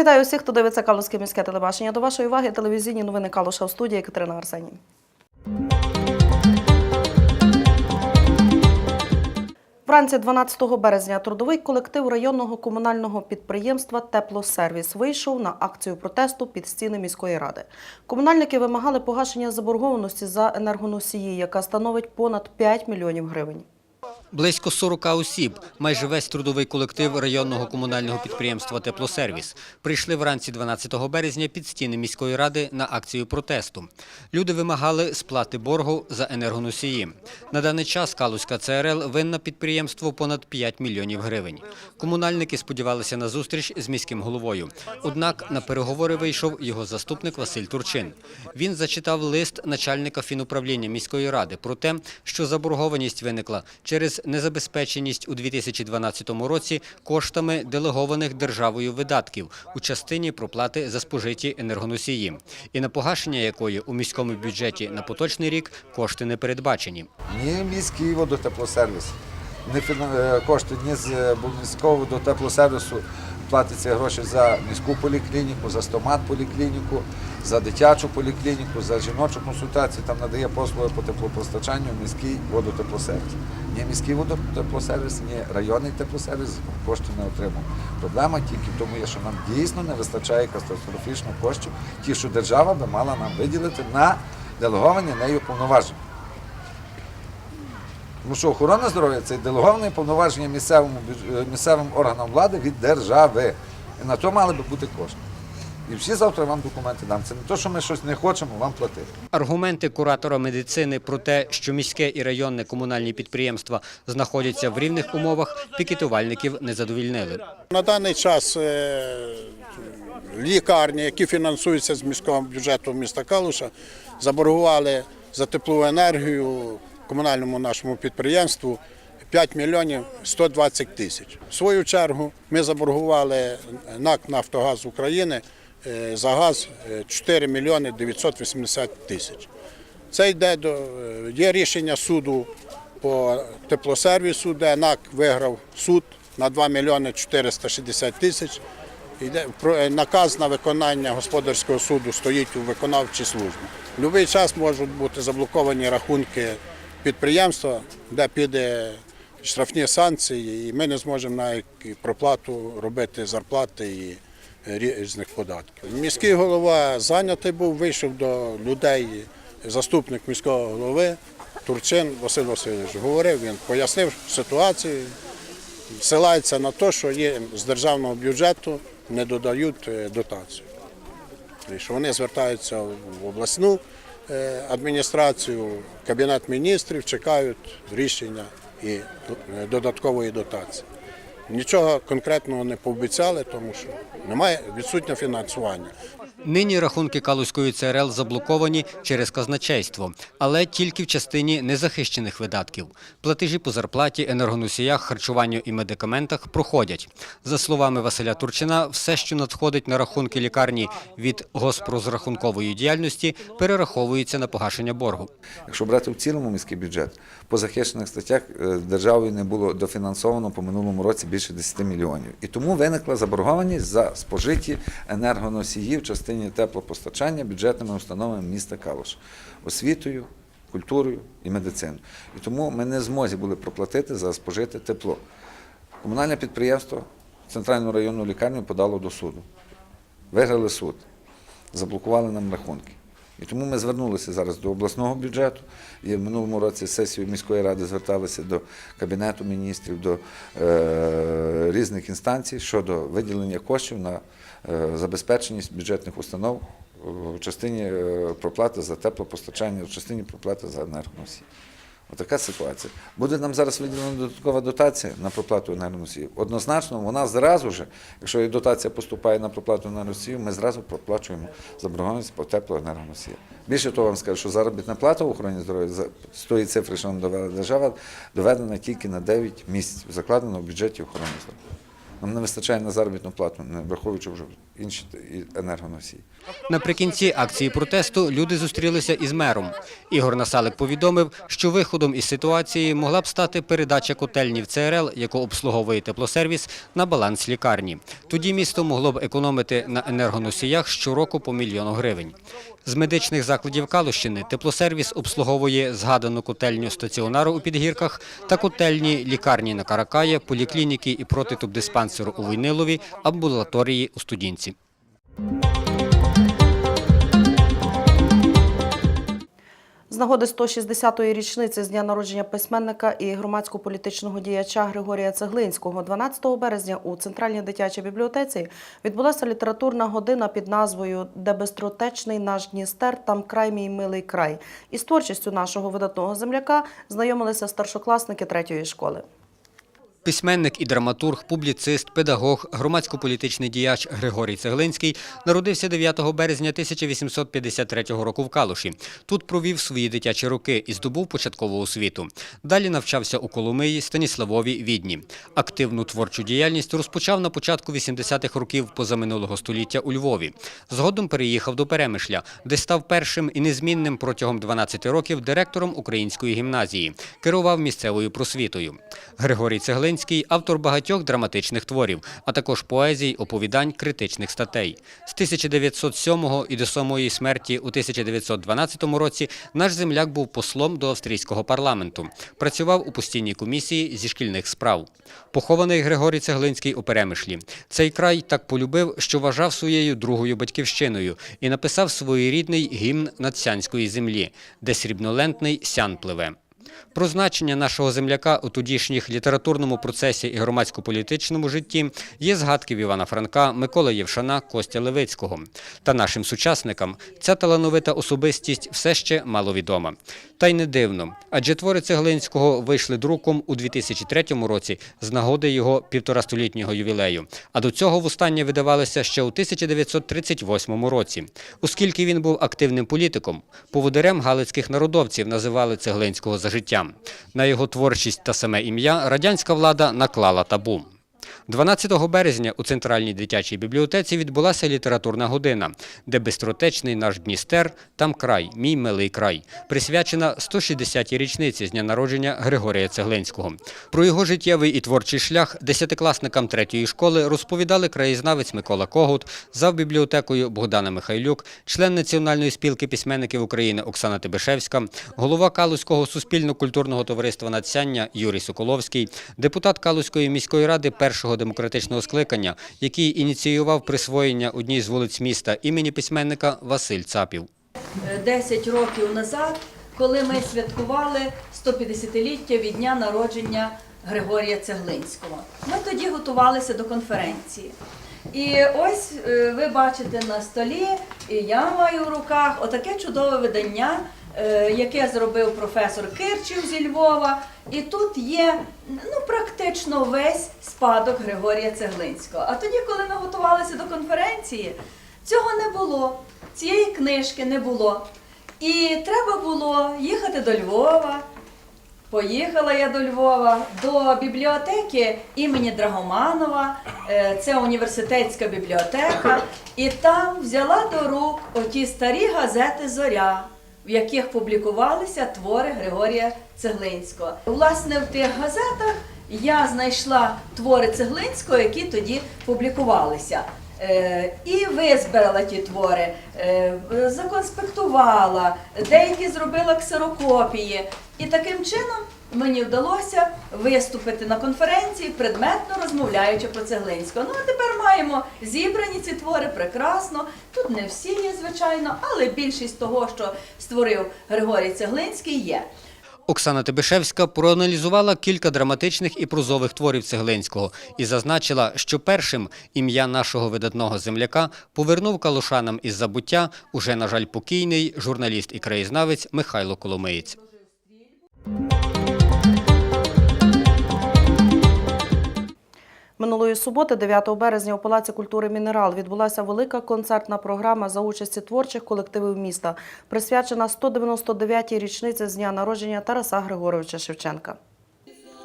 Вітаю усіх, хто дивиться Калузьке міське телебачення. До вашої уваги телевізійні новини Калуша в студії Катерина Арсеній. Вранці 12 березня трудовий колектив районного комунального підприємства Теплосервіс вийшов на акцію протесту під стіни міської ради. Комунальники вимагали погашення заборгованості за енергоносії, яка становить понад 5 мільйонів гривень. Близько 40 осіб, майже весь трудовий колектив районного комунального підприємства «Теплосервіс» прийшли вранці 12 березня під стіни міської ради на акцію протесту. Люди вимагали сплати боргу за енергоносії. На даний час Калузька ЦРЛ винна підприємству понад 5 мільйонів гривень. Комунальники сподівалися на зустріч з міським головою. Однак на переговори вийшов його заступник Василь Турчин. Він зачитав лист начальника фінуправління міської ради про те, що заборгованість виникла через незабезпеченість у 2012 році коштами делегованих державою видатків у частині проплати за спожиті енергоносії, і на погашення якої у міському бюджеті на поточний рік кошти не передбачені. Ні міський водотеплосервіс, ні е, кошти ні з е, міського водотеплосервісу платяться гроші за міську поліклініку, за стомат поліклініку, за дитячу поліклініку, за жіночу консультацію. Там надає послуги по теплопостачанню міський водотеплосервіс. Ні міський водотеплосервіс, ні районний теплосервіс коштів не отримав. Проблема тільки в тому, є, що нам дійсно не вистачає катастрофічно коштів, ті, що держава би мала нам виділити на делеговані нею повноваження. Тому що охорона здоров'я це делеговане повноваження місцевому е, місцевим органам влади від держави. І на то мали би бути кошти. І всі завтра вам документи дам. Це не те, що ми щось не хочемо вам платити. Аргументи куратора медицини про те, що міське і районне комунальні підприємства знаходяться в рівних умовах, пікетувальників не задовільнили. На даний час е, лікарні, які фінансуються з міського бюджету міста Калуша, заборгували за теплову енергію комунальному нашому підприємству 5 мільйонів 120 тисяч. В свою чергу ми заборгували НАК «Нафтогаз України» за газ е, 4 мільйони 980 тисяч. Це йде до е, є рішення суду по теплосервісу, де НАК виграв суд на 2 мільйони 460 тисяч. Е, наказ на виконання господарського суду стоїть у виконавчій службі. В час можуть бути заблоковані рахунки підприємства, де піде штрафні санкції, і ми не зможемо навіть проплату робити зарплати і різних податків. Міський голова зайнятий був, вийшов до людей, заступник міського голови Турчин Василь Васильович говорив, він пояснив ситуацію, ссилається на те, що є з державного бюджету не додають е, дотацію. І що вони звертаються в обласну е, адміністрацію, кабінет міністрів, чекають рішення і е, додаткової дотації. Нічого конкретного не пообіцяли, тому що немає відсутнє фінансування. Нині рахунки Калузької ЦРЛ заблоковані через казначейство, але тільки в частині незахищених видатків. Платежі по зарплаті, енергоносіях, харчуванню і медикаментах проходять. За словами Василя Турчина, все, що надходить на рахунки лікарні від госпрозрахункової діяльності, перераховується на погашення боргу. Якщо брати в цілому міський бюджет, по захищених статтях е, державою не було дофінансовано по минулому році більше 10 мільйонів. І тому виникла заборгованість за спожиті енергоносії в теплопостачання бюджетними установами міста Калуш, освітою, культурою і медициною. І тому ми не змозі були проплатити за спожите тепло. Комунальне підприємство центральну районну лікарню подало до суду. Виграли суд, заблокували нам рахунки. І тому ми звернулися зараз до обласного бюджету. І в минулому році сесію міської ради зверталися до Кабінету міністрів, до е, різних інстанцій щодо виділення коштів на е, забезпеченість бюджетних установ в частині е, проплати за теплопостачання, в частині проплати за енергоносії. Отака ситуація. Буде нам зараз виділена додаткова дотація на проплату енергоносіїв. Однозначно, вона зразу ж, якщо дотація поступає на проплату енергоносіїв, ми зразу проплачуємо заборгованість по теплоенергоносіям. Більше того, вам скажу, що заробітна плата в охороні здоров'я з тої цифри, що нам довела держава, доведена тільки на 9 місяців, закладена в бюджеті охорони здоров'я. Нам не вистачає на заробітну плату, не враховуючи вже інші енергоносії. Наприкінці акції протесту люди зустрілися із мером. Ігор Насалик повідомив, що виходом із ситуації могла б стати передача котельні в ЦРЛ, яку обслуговує теплосервіс, на баланс лікарні. Тоді місто могло б економити на енергоносіях щороку по мільйону гривень. З медичних закладів Калущини теплосервіс обслуговує згадану котельню стаціонару у Підгірках та котельні лікарні на Каракає, поліклініки і протитубдиспансеру у Войнилові, амбулаторії у Студінці. З нагоди 160-ї річниці з дня народження письменника і громадсько-політичного діяча Григорія Цеглинського 12 березня у Центральній дитячій бібліотеці відбулася літературна година під назвою Де безтротечний наш Дністер, там край мій милий край. Із творчістю нашого видатного земляка знайомилися старшокласники третьої школи. Письменник і драматург, публіцист, педагог, громадсько-політичний діяч Григорій Цеглинський народився 9 березня 1853 року в Калуші. Тут провів свої дитячі роки і здобув початкову освіту. Далі навчався у Коломиї, Станіславові, Відні. Активну творчу діяльність розпочав на початку 80-х років позаминулого століття у Львові. Згодом переїхав до Перемишля, де став першим і незмінним протягом 12 років директором української гімназії. Керував місцевою просвітою. Григорій Цеглинський – автор багатьох драматичних творів, а також поезій, оповідань, критичних статей. З 1907 і до самої смерті у 1912 році наш земляк був послом до австрійського парламенту. Працював у постійній комісії зі шкільних справ. Похований Григорій Цеглинський у Перемишлі. Цей край так полюбив, що вважав своєю другою батьківщиною і написав своєрідний гімн надсянської землі, де срібнолентний сян пливе. Про значення нашого земляка у тодішніх літературному процесі і громадсько-політичному житті є згадки в Івана Франка, Миколи Євшана, Костя Левицького. Та нашим сучасникам ця талановита особистість все ще маловідома. Та й не дивно, адже твори Цеглинського вийшли друком у 2003 році з нагоди його півторастолітнього ювілею, а до цього востаннє видавалися ще у 1938 році. Оскільки він був активним політиком, поводирем галицьких народовців називали Цеглинського за життя. На його творчість та саме ім'я радянська влада наклала табу. 12 березня у Центральній дитячій бібліотеці відбулася літературна година, де безтротечний наш Дністер, там край, мій милий край, присвячена 160-й річниці з дня народження Григорія Цеглинського. Про його життєвий і творчий шлях десятикласникам третьої школи розповідали краєзнавець Микола Когут, зав бібліотекою Богдана Михайлюк, член Національної спілки письменників України Оксана Тибишевська, голова Калузького суспільно-культурного товариства «Надсяння» Юрій Соколовський, депутат Калузької міської ради першого демократичного скликання, який ініціював присвоєння одній з вулиць міста імені письменника Василь Цапів. 10 років назад, коли ми святкували 150-ліття від дня народження Григорія Цеглинського. Ми тоді готувалися до конференції. І ось е, ви бачите на столі, і я маю в руках отаке чудове видання, яке зробив професор Кирчів зі Львова. І тут є ну, практично весь спадок Григорія Цеглинського. А тоді, коли ми готувалися до конференції, цього не було, цієї книжки не було. І треба було їхати до Львова. Поїхала я до Львова до бібліотеки імені Драгоманова, е, це університетська бібліотека, і там взяла до рук оті старі газети Зоря, в яких публікувалися твори Григорія Цеглинського. Власне, в тих газетах я знайшла твори Цеглинського, які тоді публікувалися. Е, І визбирала ті твори, е, законспектувала, деякі зробила ксерокопії. І таким чином мені вдалося виступити на конференції, предметно розмовляючи про Цеглинського. Ну а тепер маємо зібрані ці твори прекрасно. Тут не всі є, звичайно, але більшість того, що створив Григорій Цеглинський, є. Оксана Тибишевська проаналізувала кілька драматичних і прозових творів Цеглинського і зазначила, що першим ім'я нашого видатного земляка повернув калушанам із забуття уже, на жаль, покійний журналіст і краєзнавець Михайло Коломиєць. Минулої суботи, 9 березня, у Палаці культури Мінерал відбулася велика концертна програма за участі творчих колективів міста, присвячена 199-й річниці з дня народження Тараса Григоровича Шевченка.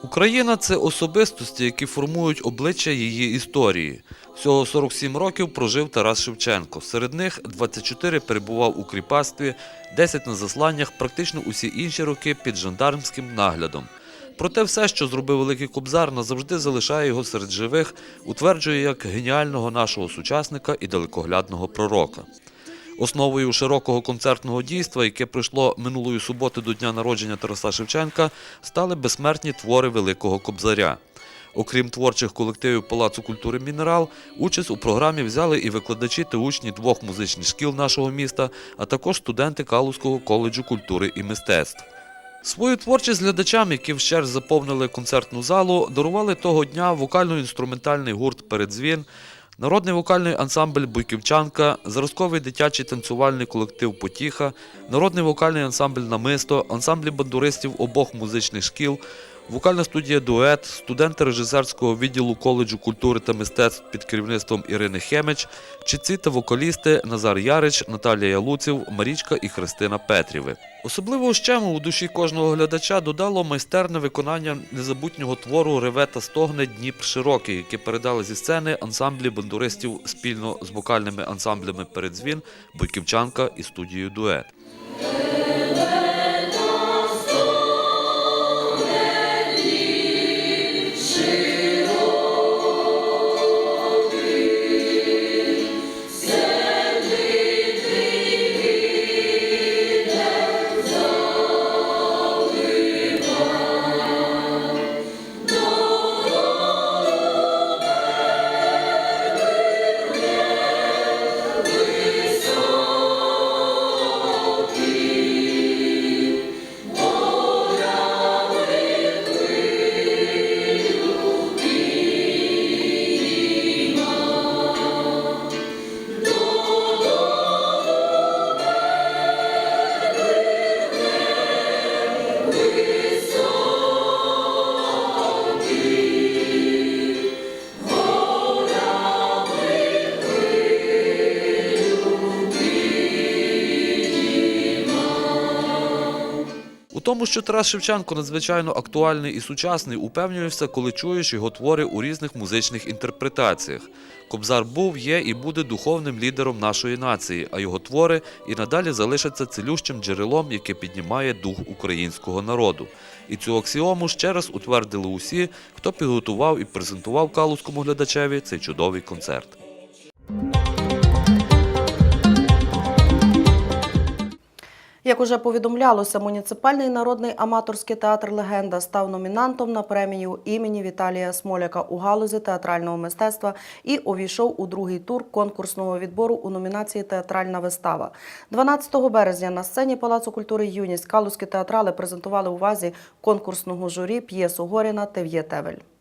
Україна це особистості, які формують обличчя її історії. Всього 47 років прожив Тарас Шевченко. Серед них 24 перебував у кріпацтві, 10 на засланнях, практично усі інші роки під жандармським наглядом. Проте все, що зробив Великий Кобзар, назавжди залишає його серед живих, утверджує як геніального нашого сучасника і далекоглядного пророка. Основою широкого концертного дійства, яке прийшло минулої суботи до дня народження Тараса Шевченка, стали безсмертні твори Великого Кобзаря. Окрім творчих колективів Палацу культури Мінерал, участь у програмі взяли і викладачі та учні двох музичних шкіл нашого міста, а також студенти Калузького коледжу культури і мистецтв. Свою творчість глядачам, які вщерть заповнили концертну залу, дарували того дня вокально-інструментальний гурт Передзвін, народний вокальний ансамбль Буйківчанка, зразковий дитячий танцювальний колектив Потіха, народний вокальний ансамбль Намисто, ансамблі бандуристів обох музичних шкіл, вокальна студія Дует, студенти режисерського відділу коледжу культури та мистецтв під керівництвом Ірини Хемич, чітці та вокалісти Назар Ярич, Наталія Ялуців, Марічка і Христина Петріви. Особливу щему у душі кожного глядача додало майстерне виконання незабутнього твору Реве та стогне Дніпр широкий, яке передали зі сцени ансамблі бандуристів спільно з вокальними ансамблями Передзвін, Бойківчанка і студією Дует. Тому, що Тарас Шевченко надзвичайно актуальний і сучасний, упевнюєшся, коли чуєш його твори у різних музичних інтерпретаціях. Кобзар був, є і буде духовним лідером нашої нації, а його твори і надалі залишаться цілющим джерелом, яке піднімає дух українського народу. І цю аксіому ще раз утвердили усі, хто підготував і презентував калузькому глядачеві цей чудовий концерт. Як уже повідомлялося, муніципальний народний аматорський театр Легенда став номінантом на премію імені Віталія Смоляка у галузі театрального мистецтва і увійшов у другий тур конкурсного відбору у номінації Театральна вистава. 12 березня на сцені Палацу культури Юність калузькі театрали презентували увазі конкурсного журі п'єсу Горіна Тев'є Тевель.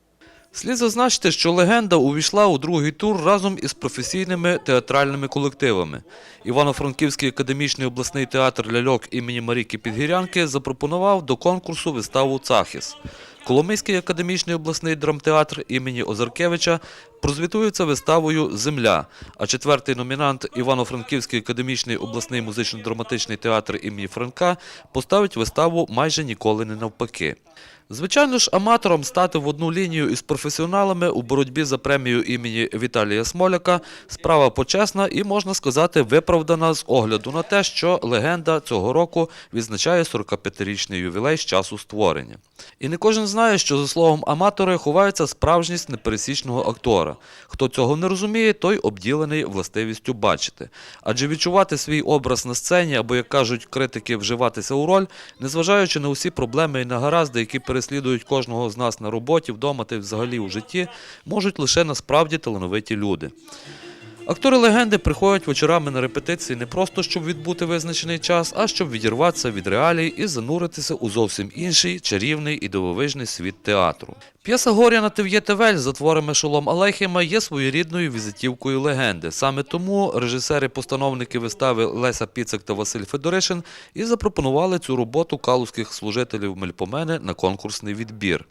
Слід зазначити, що легенда увійшла у другий тур разом із професійними театральними колективами. Івано-Франківський академічний обласний театр ляльок імені Маріки Підгірянки запропонував до конкурсу виставу Цахіс. Коломийський академічний обласний драмтеатр імені Озаркевича прозвітується виставою Земля. А четвертий номінант Івано-Франківський академічний обласний музично-драматичний театр імені Франка поставить виставу майже ніколи не навпаки. Звичайно ж, аматорам стати в одну лінію із професіоналами у боротьбі за премію імені Віталія Смоляка справа почесна і, можна сказати, виправдана з огляду на те, що легенда цього року відзначає 45-річний ювілей з часу створення. І не кожен знає, що за словом аматори ховається справжність непересічного актора. Хто цього не розуміє, той обділений властивістю бачити. Адже відчувати свій образ на сцені або, як кажуть критики, вживатися у роль, незважаючи на усі проблеми і нагаразди, які переслідують кожного з нас на роботі, вдома та взагалі у житті, можуть лише насправді талановиті люди. Актори легенди приходять вечорами на репетиції не просто щоб відбути визначений час, а щоб відірватися від реалій і зануритися у зовсім інший чарівний і дивовижний світ театру. П'єса Горяна Тев'є Тевель за творами Шолом Алейхема є своєрідною візитівкою легенди. Саме тому режисери-постановники вистави Леся Піцик та Василь Федоришин і запропонували цю роботу калузьких служителів Мельпомени на конкурсний відбір.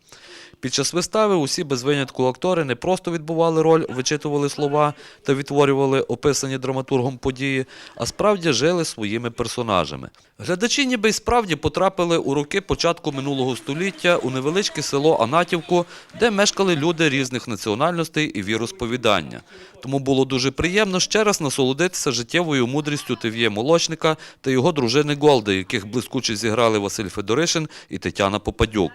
Під час вистави усі без винятку актори не просто відбували роль, вичитували слова та відтворювали описані драматургом події, а справді жили своїми персонажами. Глядачі ніби й справді потрапили у роки початку минулого століття у невеличке село Анатівку, де мешкали люди різних національностей і віросповідання. Тому було дуже приємно ще раз насолодитися життєвою мудрістю Тев'є Молочника та його дружини Голди, яких блискуче зіграли Василь Федоришин і Тетяна Попадюк.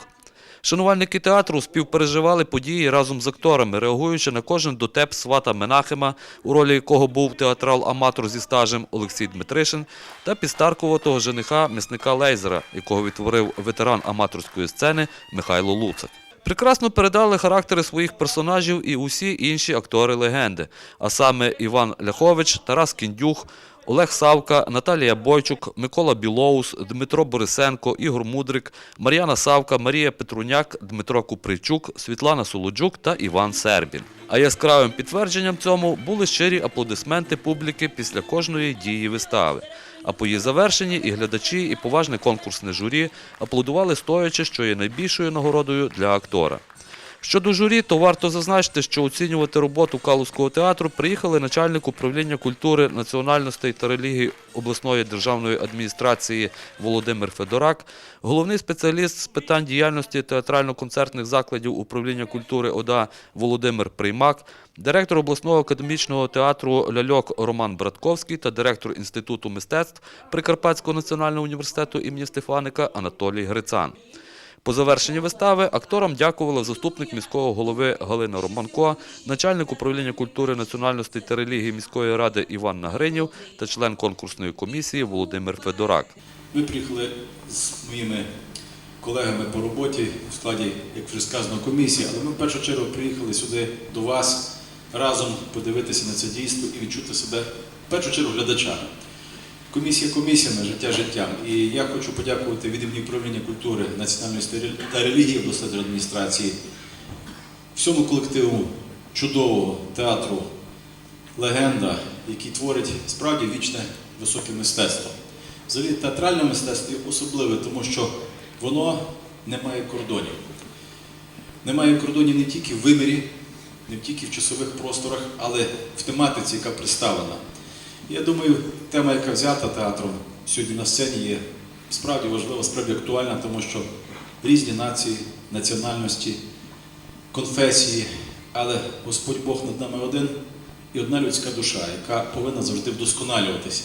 Шанувальники театру співпереживали події разом з акторами, реагуючи на кожен дотеп свата Менахема, у ролі якого був театрал-аматор зі стажем Олексій Дмитришин, та підстаркуватого жениха місника Лейзера, якого відтворив ветеран аматорської сцени Михайло Луцак. Прекрасно передали характери своїх персонажів і усі інші актори легенди, а саме Іван Ляхович, Тарас Кіндюх, Олег Савка, Наталія Бойчук, Микола Білоус, Дмитро Борисенко, Ігор Мудрик, Мар'яна Савка, Марія Петруняк, Дмитро Купричук, Світлана Солоджук та Іван Сербін. А яскравим підтвердженням цьому були щирі аплодисменти публіки після кожної дії вистави. А по її завершенні і глядачі, і поважне конкурсне журі аплодували стоячи, що є найбільшою нагородою для актора. Щодо журі, то варто зазначити, що оцінювати роботу Калузького театру приїхали начальник управління культури, національностей та релігій обласної державної адміністрації Володимир Федорак, головний спеціаліст з питань діяльності театрально-концертних закладів управління культури ОДА Володимир Приймак, директор обласного академічного театру Ляльок Роман Братковський та директор Інституту мистецтв Прикарпатського національного університету імені Стефаника Анатолій Грицан. По завершенні вистави акторам дякувала заступник міського голови Галина Романко, начальник управління культури, національностей та релігії міської ради Іван Нагринів та член конкурсної комісії Володимир Федорак. Ми приїхали з моїми колегами по роботі в складі, як вже сказано, комісії, але ми в першу чергу приїхали сюди до вас разом подивитися на це дійство і відчути себе в першу чергу глядачами. Комісія комісіями, життя життям. І я хочу подякувати від імені управління культури, національної та релігії обласної адміністрації, всьому колективу чудового театру Легенда, який творить справді вічне високе мистецтво. Взагалі театральне мистецтво є особливе, тому що воно не має кордонів. Немає кордонів не тільки в вимірі, не тільки в часових просторах, але в тематиці, яка представлена. Я думаю, тема, яка взята театром сьогодні на сцені, є справді важлива, справді актуальна, тому що різні нації, національності, конфесії, але Господь Бог над нами один і одна людська душа, яка повинна завжди вдосконалюватися.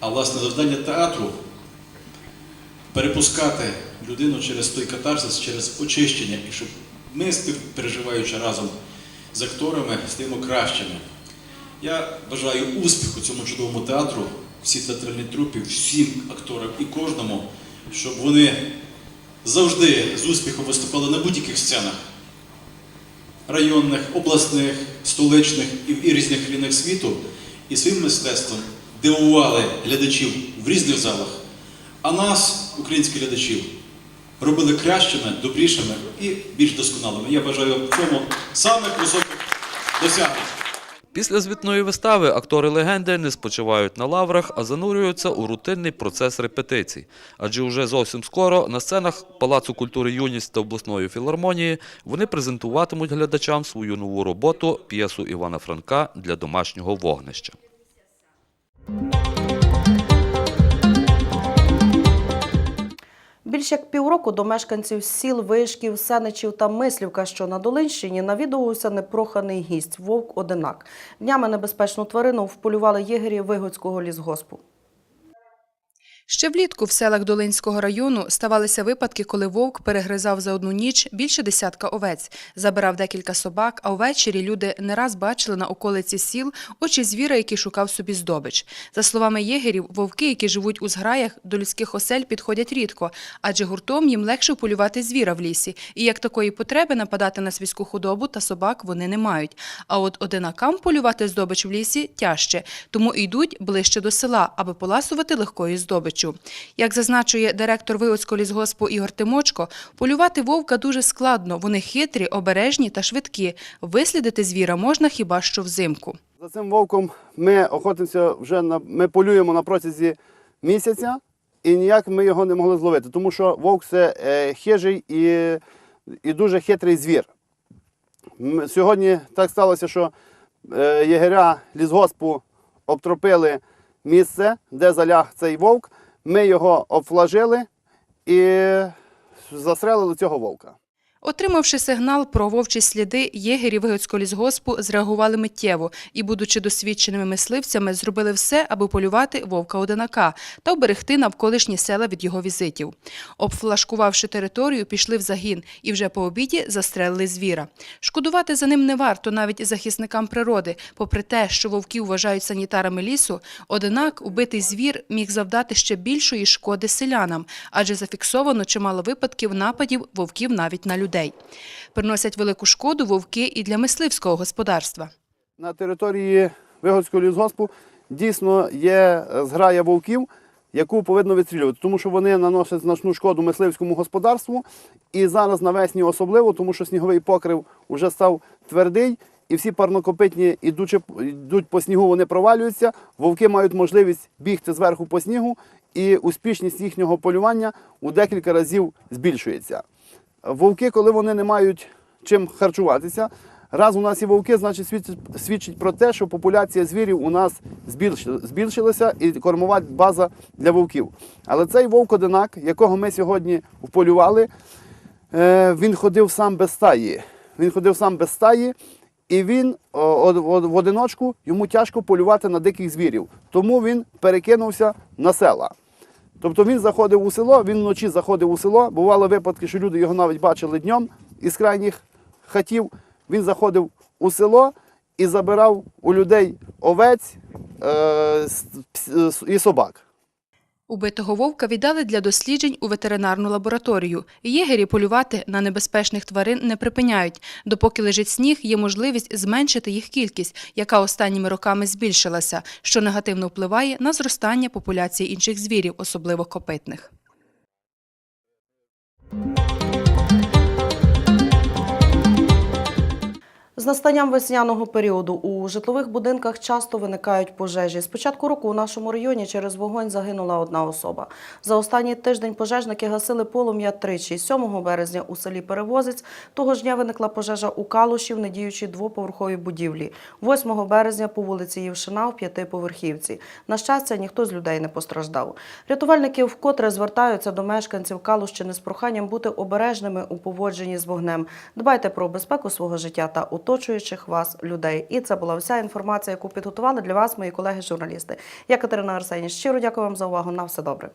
А власне завдання театру перепускати людину через той катарсис, через очищення, і щоб ми, співпереживаючи разом з акторами, стаємо кращими. Я бажаю успіху цьому чудовому театру, всій театральній трупі, всім акторам і кожному, щоб вони завжди з успіхом виступали на будь-яких сценах районних, обласних, столичних і різних країнах світу, і своїм мистецтвом дивували глядачів в різних залах, а нас, українських глядачів, робили кращими, добрішими і більш досконалими. Я бажаю цьому самих високих досягнень. Після звітної вистави актори легенди не спочивають на лаврах, а занурюються у рутинний процес репетицій. Адже уже зовсім скоро на сценах Палацу культури Юність та обласної філармонії вони презентуватимуть глядачам свою нову роботу п'єсу Івана Франка для домашнього вогнища. Більш як півроку до мешканців сіл Вишків, Сеничів та Мислівка, що на Долинщині, навідувався непроханий гість вовк Одинак. Днями небезпечну тварину вполювали єгері Вигодського лісгоспу. Ще влітку в селах Долинського району ставалися випадки, коли вовк перегризав за одну ніч більше десятка овець, забирав декілька собак, а ввечері люди не раз бачили на околиці сіл очі звіра, який шукав собі здобич. За словами єгерів, вовки, які живуть у зграях, до людських осель підходять рідко, адже гуртом їм легше полювати звіра в лісі, і як такої потреби нападати на свійську худобу та собак вони не мають. А от одинакам полювати здобич в лісі тяжче, тому йдуть ближче до села, аби поласувати легкою здобиччю. Як зазначує директор Виоцького лісгоспу Ігор Тимочко, полювати вовка дуже складно. Вони хитрі, обережні та швидкі. Вислідити звіра можна хіба що взимку. За цим вовком ми охотимося вже на ми полюємо на протязі місяця, і ніяк ми його не могли зловити, тому що вовк це е, хижий і і дуже хитрий звір. Сьогодні так сталося, що е, єгеря лісгоспу обтропили місце, де заляг цей вовк. Ми його обфлажили і застрелили цього вовка. Отримавши сигнал про вовчі сліди, єгері Вигодського лісгоспу зреагували миттєво і, будучи досвідченими мисливцями, зробили все, аби полювати вовка-одинака та оберегти навколишні села від його візитів. Обфлашкувавши територію, пішли в загін і вже по обіді застрелили звіра. Шкодувати за ним не варто навіть захисникам природи. Попри те, що вовків вважають санітарами лісу, однак убитий звір міг завдати ще більшої шкоди селянам, адже зафіксовано чимало випадків нападів вовків навіть на людей. Приносять велику шкоду вовки і для мисливського господарства. На території Вигодського лісгоспу дійсно є е, зграя вовків, яку повинно відстрілювати, тому що вони наносять значну шкоду мисливському господарству. І зараз навесні особливо, тому що сніговий покрив вже став твердий, і всі парнокопитні, ідучи, йдуть по снігу, вони провалюються. Вовки мають можливість бігти зверху по снігу, і успішність їхнього полювання у декілька разів збільшується. Вовки, коли вони не мають чим харчуватися, раз у нас є вовки, значить свідчить, свідчить про те, що популяція звірів у нас збільшилася і кормова база для вовків. Але цей вовк-одинак, якого ми сьогодні вполювали, е, він ходив сам без стаї. Він ходив сам без стаї, і він в одиночку йому тяжко полювати на диких звірів. Тому він перекинувся на села. Тобто він заходив у село, він вночі заходив у село. Бували випадки, що люди його навіть бачили днем із крайніх хатів. Він заходив у село і забирав у людей овець е, і собак. Убитого вовка віддали для досліджень у ветеринарну лабораторію. Єгері полювати на небезпечних тварин не припиняють. Допоки лежить сніг, є можливість зменшити їх кількість, яка останніми роками збільшилася, що негативно впливає на зростання популяції інших звірів, особливо копитних. З настанням весняного періоду у житлових будинках часто виникають пожежі. З початку року у нашому районі через вогонь загинула одна особа. За останній тиждень пожежники гасили полум'я тричі. 7 березня у селі Перевозець того ж дня виникла пожежа у Калуші в недіючій двоповерховій будівлі. 8 березня по вулиці Євшина в п'ятиповерхівці. На щастя, ніхто з людей не постраждав. Рятувальники вкотре звертаються до мешканців Калущини з проханням бути обережними у поводженні з вогнем. Дбайте про безпеку свого життя та оточуючих вас людей. І це була вся інформація, яку підготували для вас мої колеги-журналісти. Я Катерина Арсеній. Щиро дякую вам за увагу. На все добре.